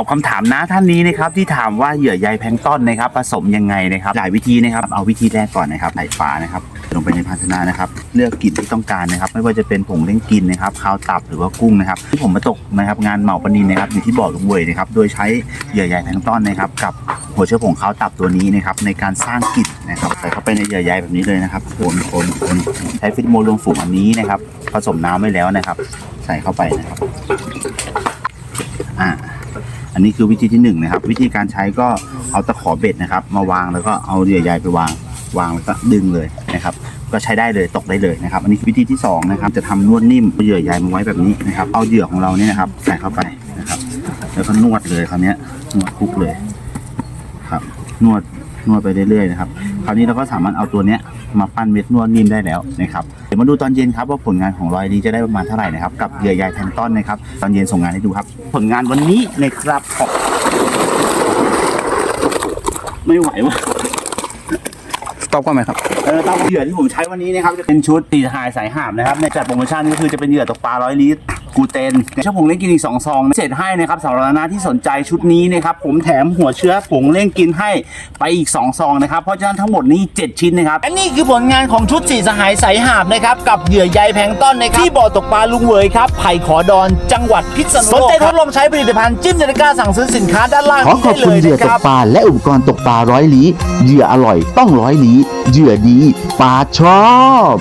ตอบคำถามนะท่านนี้นะครับที่ถามว่าเหยื่อใยแพลงต้นนะครับผสมยังไงนะครับหลายวิธีนะครับเอาวิธีแรกก่อนนะครับใส่ฝานะครับลงไปในภาชนะนะครับ เลือกกลิ่นที่ต้องการนะครับ ไม่ว่าจะเป็นผงเล่งกินนะครับข้าวตับหรือว่ากุ้งนะครับที่ผมมาตกนะครับงานเหมาปนินนะครับอยู่ที่บ่อลุงเวยนะครับโดยใช้เหยื่อใยแพลงต้นนะครับกับหัวเชื้อผงข้าวตับตัวนี้นะครับในการสร้างกลิ่นนะครับใส่เข้าไปในเหยื่อใยแบบนี้เลยนะครับคนคนคนใช้ฟิตโมลงฝูงอันนี้นะครับผสมน้ำไว้แล้วนะครับ ใส่เข้าไปนะครับอ่า อันนี้คือวิธีที่หนึ่งนะครับ วิธีการใช้ก็เอาตะขอเบ็ดนะครับ มาวางแล้วก็เอาเหยื่อใยไปวางวางแล้วก็ดึงเลยนะครับ ก็ใช้ได้เลยตกได้เลยนะครับ อันนี้วิธีที่สองนะครับจะทำนวดนิ่มเอาเหยื่อใยมาไว้แบบนี้นะครับ เอาเหยื่อของเราเนี่ยนะครับใส่เข้าไปนะครับ แล้วก็นวดเลยคราวนี้นวดคลุกเลยครับ นวดนวดไปเรื่อยๆนะครับ คราวนี้เราก็สามารถเอาตัวเนี้ย มาปั้นเม็ดนวดนิ่มได้แล้วนะครับเดี๋ยวมาดูตอนเย็นครับว่าผลงานของรอยนี้จะได้ประมาณเท่าไหร่นะครับกับเหยื่อใยแทงต้นนะครับตอนเย็นส่งงานให้ดูครับ ผลงานวันนี้นะครับไม่ไหวว่ะตอบก่อนไหมครับเออเตาเหยื่อที่ผมใช้วันนี้นะครับจะเป็นชุดตีหายสายหามนะครับในจัดโปรโมชั่นก็คือจะเป็นเหยื่อตกปลาร้อยลิตร กูเตนเชื้อผงเล่งกินอีกสองซองเสร็จให้นะครับสำหรับนาที่สนใจชุดนี้นะครับผมแถมหัวเชื้อผงเล่งกินให้ไปอีก2ซองนะครับเพราะฉะนั้นทั้งหมดนี้ 7 ชิ้นนะครับอันนี้คือผลงานของชุดสีสหายสายหาบนะครับกับเหยื่อใยแพลงก์ต้นนะครับที่บ่อตกปลาลุงเวยครับไผ่ขอดอนจังหวัดพิษณุโลกสนใจทดลองใช้ผลิตภัณฑ์จิ้มนาฬิกาสั่งซื้อสินค้าด้านล่างขอขอบคุณเหยื่อตกปลาและอุปกรณ์ตกปลาร้อยลี้เหยื่ออร่อยต้องร้อยลี้เหยื่อดีปลาชอบ